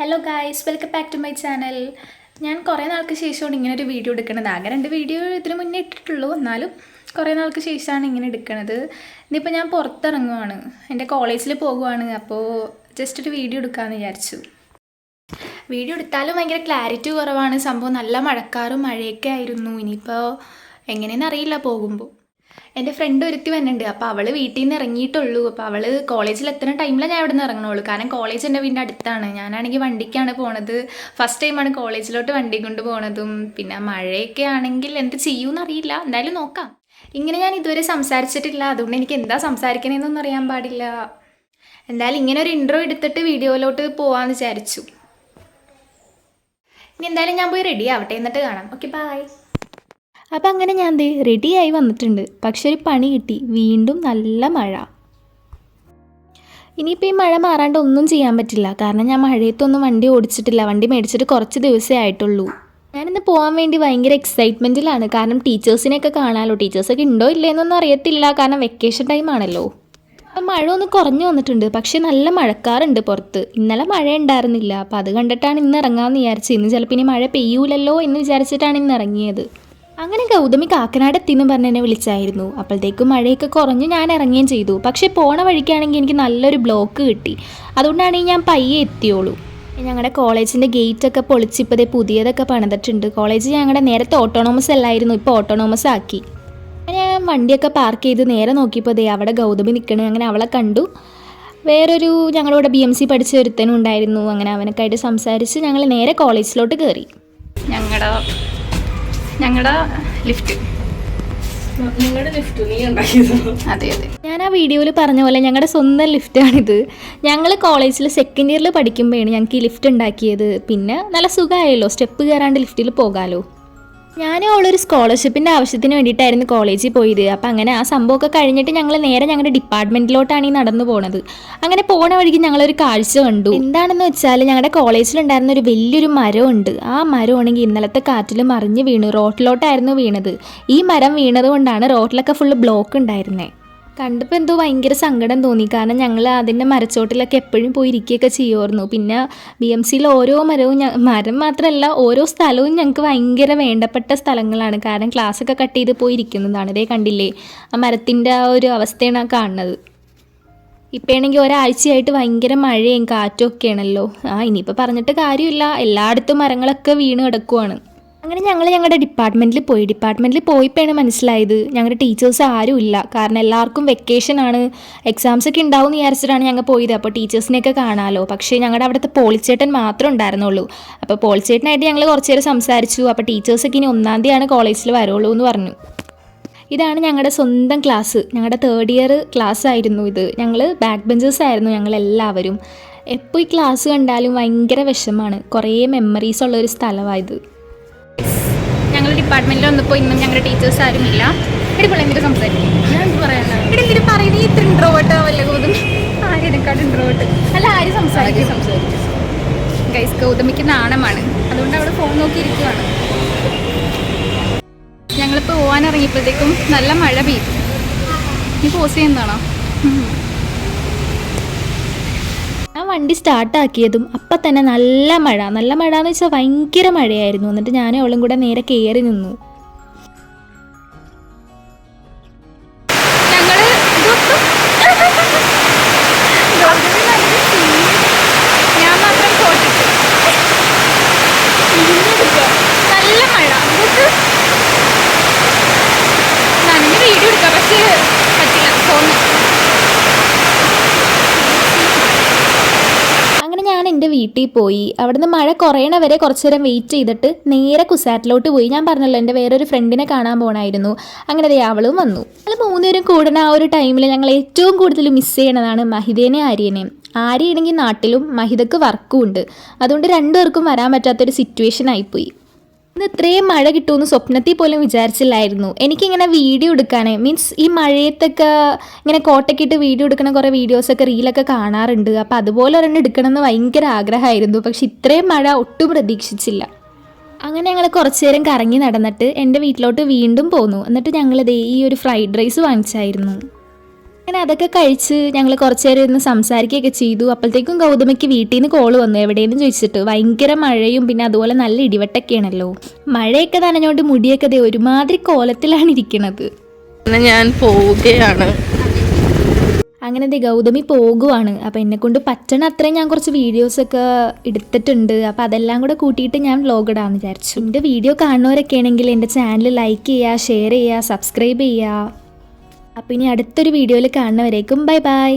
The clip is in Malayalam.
Hello guys welcome back to my channel ഞാൻ കുറേ നാൾക്ക് ശേഷമാണ് ഇങ്ങനെ ഒരു വീഡിയോ എടുക്കുന്നത്. ആകെ രണ്ട് വീഡിയോ ഇതിന് മുന്നേ ഇട്ടിട്ടുള്ളൂ. എന്നാലും കുറേ നാൾക്ക് ശേഷമാണ് ഇങ്ങനെ എടുക്കുന്നത്. ഇന്നിപ്പോൾ ഞാൻ പുറത്തിറങ്ങുവാണ്. എന്റെ കോളേജിൽ പോകുവാണ്. അപ്പോൾ ജസ്റ്റ് ഒരു വീഡിയോ എടുക്കാമെന്ന് വിചാരിച്ചു. വീഡിയോ എടുത്താലും ഭയങ്കര ക്ലാരിറ്റി കുറവാണ്. സംഭവം നല്ല മഴക്കാറും മഴയൊക്കെ ആയിരുന്നു. ഇനിയിപ്പോൾ എങ്ങനെയെന്ന് അറിയില്ല പോകുമ്പോൾ എന്റെ ഫ്രണ്ട് ഒരുത്തി വന്നിട്ടുണ്ട് അപ്പോൾ അവൾ വീട്ടിൽ നിന്ന് ഇറങ്ങിയിട്ടുള്ളൂ അപ്പോൾ അവൾ കോളേജിൽ എത്തുന്ന ടൈമിലാണ് ഞാൻ ഇവിടെ നിന്ന് ഇറങ്ങണുള്ളൂ കാരണം കോളേജ് എന്റെ വീടിന്റെ അടുത്താണ്. ഞാനാണെങ്കിൽ വണ്ടിക്കാണ് പോണത്. ഫസ്റ്റ് ടൈമാണ് കോളേജിലോട്ട് വണ്ടി കൊണ്ട് പോണതും. പിന്നെ മഴയൊക്കെ ആണെങ്കിൽ എന്ത് ചെയ്യുമെന്ന് അറിയില്ല. എന്തായാലും നോക്കാം. ഇങ്ങനെ ഞാൻ ഇതുവരെ സംസാരിച്ചിട്ടില്ല. അതുകൊണ്ട് എനിക്ക് എന്താ സംസാരിക്കണേന്നൊന്നും അറിയാൻ പാടില്ല. എന്തായാലും ഇങ്ങനെ ഒരു ഇൻട്രോ എടുത്തിട്ട് വീഡിയോയിലോട്ട് പോവാന്ന് വിചാരിച്ചു. ഇനി എന്തായാലും ഞാൻ പോയി റെഡി ആവട്ടെ. എന്നിട്ട് കാണാം. ഓക്കെ ബായ് അപ്പം അങ്ങനെ ഞാൻ ദേ റെഡിയായി വന്നിട്ടുണ്ട്. പക്ഷെ ഒരു പണി കിട്ടി. വീണ്ടും നല്ല മഴ. ഇനിയിപ്പോൾ ഈ മഴ മാറാണ്ട് ഒന്നും ചെയ്യാൻ പറ്റില്ല. കാരണം ഞാൻ മഴയത്തൊന്നും വണ്ടി ഓടിച്ചിട്ടില്ല. വണ്ടി മേടിച്ചിട്ട് കുറച്ച് ദിവസമേ ആയിട്ടുള്ളൂ. ഞാനിന്ന് പോകാൻ വേണ്ടി ഭയങ്കര എക്സൈറ്റ്മെന്റിലാണ് കാരണം ടീച്ചേഴ്സിനെയൊക്കെ കാണാമല്ലോ ടീച്ചേഴ്സൊക്കെ ഉണ്ടോ ഇല്ലേന്നൊന്നും അറിയത്തില്ല. കാരണം വെക്കേഷൻ ടൈം ആണല്ലോ. അപ്പം മഴ ഒന്ന് കുറഞ്ഞു വന്നിട്ടുണ്ട്. പക്ഷേ നല്ല മഴക്കാറുണ്ട് പുറത്ത്. ഇന്നലെ മഴ ഉണ്ടായിരുന്നില്ല. അപ്പം അത് കണ്ടിട്ടാണ് ഇന്ന് ഇറങ്ങാമെന്ന് വിചാരിച്ചത്. ഇന്ന് ചിലപ്പോൾ ഇനി മഴ പെയ്യൂലല്ലോ എന്ന് വിചാരിച്ചിട്ടാണ് ഇന്ന് ഇറങ്ങിയത്. അങ്ങനെ ഗൗതമി കാക്കനാട് എത്തിയെന്ന് പറഞ്ഞ് എന്നെ വിളിച്ചായിരുന്നു. അപ്പോഴത്തേക്കും മഴയൊക്കെ കുറഞ്ഞ് ഞാൻ ഇറങ്ങുകയും ചെയ്തു. പക്ഷേ പോണ വഴിക്കാണെങ്കിൽ എനിക്ക് നല്ലൊരു ബ്ലോക്ക് കിട്ടി. അതുകൊണ്ടാണ് ഞാൻ പയ്യെ എത്തിയോളൂ. ഞങ്ങളുടെ കോളേജിന്റെ ഗേറ്റൊക്കെ പൊളിച്ചിപ്പതേ പുതിയതൊക്കെ പണിതിട്ടുണ്ട്. കോളേജ് ഞങ്ങളുടെ നേരത്തെ ഓട്ടോണോമസ് അല്ലായിരുന്നു. ഇപ്പോൾ ഓട്ടോണോമസ് ആക്കി. ഞാൻ വണ്ടിയൊക്കെ പാർക്ക് ചെയ്ത് നേരെ നോക്കിയപ്പോൾ ദേ അവിടെ ഗൗതമി നിൽക്കണേ അങ്ങനെ അവളെ കണ്ടു. വേറൊരു ഞങ്ങളിവിടെ ബി എം സി പഠിച്ച ഒരുത്തനും ഉണ്ടായിരുന്നു അങ്ങനെ അവനൊക്കെ ആയിട്ട് സംസാരിച്ച് ഞങ്ങൾ നേരെ കോളേജിലോട്ട് കയറി ഞങ്ങളുടെ ഞങ്ങളുടെ ലിഫ്റ്റ് അതെ അതെ. ഞാൻ ആ വീഡിയോയിൽ പറഞ്ഞ പോലെ ഞങ്ങളുടെ സ്വന്തം ലിഫ്റ്റാണിത് ഞങ്ങൾ കോളേജിൽ സെക്കൻഡ് ഇയറിൽ പഠിക്കുമ്പോഴാണ് ഞങ്ങൾക്ക് ഈ ലിഫ്റ്റ് ഉണ്ടാക്കിയത്. പിന്നെ നല്ല സുഖമായല്ലോ സ്റ്റെപ്പ് കയറാണ്ട് ലിഫ്റ്റിൽ പോകാമല്ലോ ഞാനും അവളൊരു സ്കോളർഷിപ്പിന്റെ ആവശ്യത്തിന് വേണ്ടിയിട്ടായിരുന്നു കോളേജിൽ പോയത്. അപ്പം അങ്ങനെ ആ സംഭവമൊക്കെ കഴിഞ്ഞിട്ട് ഞങ്ങൾ നേരെ ഞങ്ങളുടെ ഡിപ്പാർട്ട്മെന്റിലോട്ടാണ് ഈ നടന്നു പോണത്. അങ്ങനെ പോണ വഴിക്ക് ഞങ്ങളൊരു കാഴ്ച കണ്ടു. എന്താണെന്ന് വെച്ചാൽ ഞങ്ങളുടെ കോളേജിലുണ്ടായിരുന്ന ഒരു വലിയൊരു മരമുണ്ട്. ആ മരമാണെങ്കിൽ ഇന്നലത്തെ കാറ്റിൽ മറിഞ്ഞ് വീണു റോട്ടിലോട്ടായിരുന്നു വീണത്. ഈ മരം വീണത് കൊണ്ടാണ് റോട്ടിലൊക്കെ ഫുള്ള് ബ്ലോക്ക് ഉണ്ടായിരുന്നത് കണ്ടപ്പോൾ എന്തോ ഭയങ്കര സങ്കടം തോന്നി. കാരണം ഞങ്ങൾ അതിന്റെ മരച്ചോട്ടിലൊക്കെ എപ്പോഴും പോയി ഇരിക്കുകയൊക്കെ ചെയ്യുമായിരുന്നു പിന്നെ ബി എം സിയിൽ ഓരോ മരവും മരം മാത്രമല്ല ഓരോ സ്ഥലവും ഞങ്ങൾക്ക് ഭയങ്കര വേണ്ടപ്പെട്ട സ്ഥലങ്ങളാണ്. കാരണം ക്ലാസ്സൊക്കെ കട്ട് ചെയ്ത് പോയി ഇരിക്കുന്നതാണ്. കണ്ടില്ലേ? ആ മരത്തിന്റെ ആ ഒരു അവസ്ഥയാണ് കാണുന്നത്. ഇപ്പോഴാണെങ്കിൽ ഒരാഴ്ചയായിട്ട് ഭയങ്കര മഴയും കാറ്റും ഒക്കെയാണല്ലോ. ആ ഇനിയിപ്പോൾ പറഞ്ഞിട്ട് കാര്യമില്ല. എല്ലായിടത്തും മരങ്ങളൊക്കെ വീണ് കിടക്കുവാണ്. അങ്ങനെ ഞങ്ങൾ ഞങ്ങളുടെ ഡിപ്പാർട്ട്മെന്റിൽ പോയി. ഡിപ്പാർട്ട്മെന്റിൽ പോയപ്പോഴാണ് മനസ്സിലായത് ഞങ്ങളുടെ ടീച്ചേഴ്സ് ആരും ഇല്ല. കാരണം എല്ലാവർക്കും വെക്കേഷനാണ് എക്സാംസ് ഒക്കെ ഉണ്ടാവും എന്ന് വിചാരിച്ചിട്ടാണ് ഞങ്ങൾ പോയത്. അപ്പോൾ ടീച്ചേഴ്സിനെയൊക്കെ കാണാമല്ലോ പക്ഷേ ഞങ്ങളുടെ അവിടുത്തെ പോളിച്ചേട്ടൻ മാത്രമേ ഉണ്ടായിരുന്നുള്ളൂ. അപ്പോൾ പോളിച്ചേട്ടനായിട്ട് ഞങ്ങൾ കുറച്ച് നേരം സംസാരിച്ചു അപ്പോൾ ടീച്ചേഴ്സൊക്കെ ഇനി ഒന്നാം തീയതിയാണ് കോളേജിൽ വരുള്ളൂ എന്ന് പറഞ്ഞു. ഇതാണ് ഞങ്ങളുടെ സ്വന്തം ക്ലാസ് ഞങ്ങളുടെ തേർഡ് ഇയർ ക്ലാസ് ആയിരുന്നു ഇത്. ഞങ്ങൾ ബാക്ക് ബെഞ്ചേഴ്സ് ആയിരുന്നു ഞങ്ങൾ എല്ലാവരും എപ്പോൾ ഈ ക്ലാസ് കണ്ടാലും ഭയങ്കര വിഷമാണ്. കുറേ മെമ്മറീസ് ഉള്ള ഒരു സ്ഥലമായത് ഞങ്ങൾ ഡിപ്പാർട്ട്മെന്റിൽ വന്നപ്പോൾ ഇന്നും ഞങ്ങളുടെ ടീച്ചേഴ്സ് ആരും ഇല്ല ഇടിപ്പോൾ എന്തിട്ട് സംസാരിക്കും എന്തിട്ട് പറയുന്നത് ഇത്ര ഇൻട്രോവേർട്ട് വല്ല ഗൗതം ആരെക്കാട് ഇൻട്രോവേർട്ട് അല്ല ആര് സംസാരിക്കും? സംസാരിക്കും? ഗൈസ് ഗൗതമിക്ക് നാണമാണ്. അതുകൊണ്ട് അവിടെ ഫോൺ നോക്കിയിരിക്കുവാണ്. ഞങ്ങളിപ്പോൾ പോകാൻ ഇറങ്ങിയപ്പോഴത്തേക്കും നല്ല മഴ പെയ്തു. നീ പോസ് ചെയ്യുന്നതാണോ വണ്ടി സ്റ്റാർട്ടാക്കിയതും അപ്പം തന്നെ നല്ല മഴ. നല്ല മഴ എന്ന് വെച്ചാൽ ഭയങ്കര മഴയായിരുന്നു. എന്നിട്ട് ഞാനും അവളും കൂടെ നേരെ കയറി നിന്നു. എന്റെ വീട്ടിൽ പോയി. അവിടുന്ന് മഴ കുറയണ വരെ കുറച്ച് നേരം വെയിറ്റ് ചെയ്തിട്ട് നേരെ കുസാറ്റിലോട്ട് പോയി. ഞാൻ പറഞ്ഞല്ലോ എന്റെ വേറൊരു ഫ്രണ്ടിനെ കാണാൻ പോകണമായിരുന്നു അങ്ങനെ ദേ അവളും വന്നു. അത് മൂന്നുപേരും കൂടുന്ന ആ ഒരു ടൈമിൽ ഞങ്ങൾ ഏറ്റവും കൂടുതൽ മിസ് ചെയ്യണതാണ് മഹിതേനെ ആര്യനെയും ആര്യയാണെങ്കിൽ നാട്ടിലും മഹിതക്ക് വർക്കും ഉണ്ട്. അതുകൊണ്ട് രണ്ടുപേർക്കും വരാൻ പറ്റാത്തൊരു സിറ്റുവേഷൻ ആയിപ്പോയി. ഇന്ന് ഇത്രയും മഴ കിട്ടുമെന്ന് സ്വപ്നത്തിൽ പോലും വിചാരിച്ചില്ലായിരുന്നു. എനിക്കിങ്ങനെ വീഡിയോ എടുക്കാനേ മീൻസ് ഈ മഴയത്തൊക്കെ ഇങ്ങനെ കോട്ടക്കിട്ട് വീഡിയോ എടുക്കുന്ന കുറേ വീഡിയോസൊക്കെ റീലൊക്കെ കാണാറുണ്ട്. അപ്പോൾ അതുപോലെ ഒരെണ്ണം എടുക്കണമെന്ന് ഭയങ്കര ആഗ്രഹമായിരുന്നു. പക്ഷെ ഇത്രയും മഴ ഒട്ടും പ്രതീക്ഷിച്ചില്ല. അങ്ങനെ ഞങ്ങൾ കുറച്ച് നേരം കറങ്ങി നടന്നിട്ട് എന്റെ വീട്ടിലോട്ട് വീണ്ടും പോന്നു. എന്നിട്ട് ഞങ്ങൾ ദേ ഈ ഒരു ഫ്രൈഡ് റൈസ് വാങ്ങിച്ചായിരുന്നു. അങ്ങനെ അതൊക്കെ കഴിച്ച് ഞങ്ങൾ കുറച്ച് നേരം ഇരുന്ന് സംസാരിക്കുകയൊക്കെ ചെയ്തു. അപ്പോഴത്തേക്കും ഗൗതമയ്ക്ക് വീട്ടിൽ നിന്ന് കോൾ വന്നു. എവിടെയെന്ന് ചോദിച്ചിട്ട് ഭയങ്കര മഴയും പിന്നെ അതുപോലെ നല്ല ഇടിവെട്ടൊക്കെയാണല്ലോ. മഴയൊക്കെ നനഞ്ഞോണ്ട് മുടിയൊക്കെ ദേ ഒരുമാതിരി കോലത്തിലാണ് ഇരിക്കുന്നത് ഞാൻ പോവുകയാണ്. അങ്ങനെ ദേ ഗൗതമി പോകുവാണ്. അപ്പോൾ എന്നെ കൊണ്ട് പറ്റണ അത്രയും ഞാൻ കുറച്ച് വീഡിയോസൊക്കെ എടുത്തിട്ടുണ്ട്. അപ്പോൾ അതെല്ലാം കൂടെ കൂട്ടിയിട്ട് ഞാൻ വ്ലോഗ് ഇടാമെന്ന് വിചാരിച്ചു. എന്റെ വീഡിയോ കാണുന്നവരൊക്കെ ആണെങ്കിൽ എന്റെ ചാനൽ ലൈക്ക് ചെയ്യുക ഷെയർ ചെയ്യുക സബ്സ്ക്രൈബ് ചെയ്യുക. അപ്പോൾ ഇനി അടുത്തൊരു വീഡിയോയിൽ കാണുന്നവരേക്കും ബൈ ബൈ.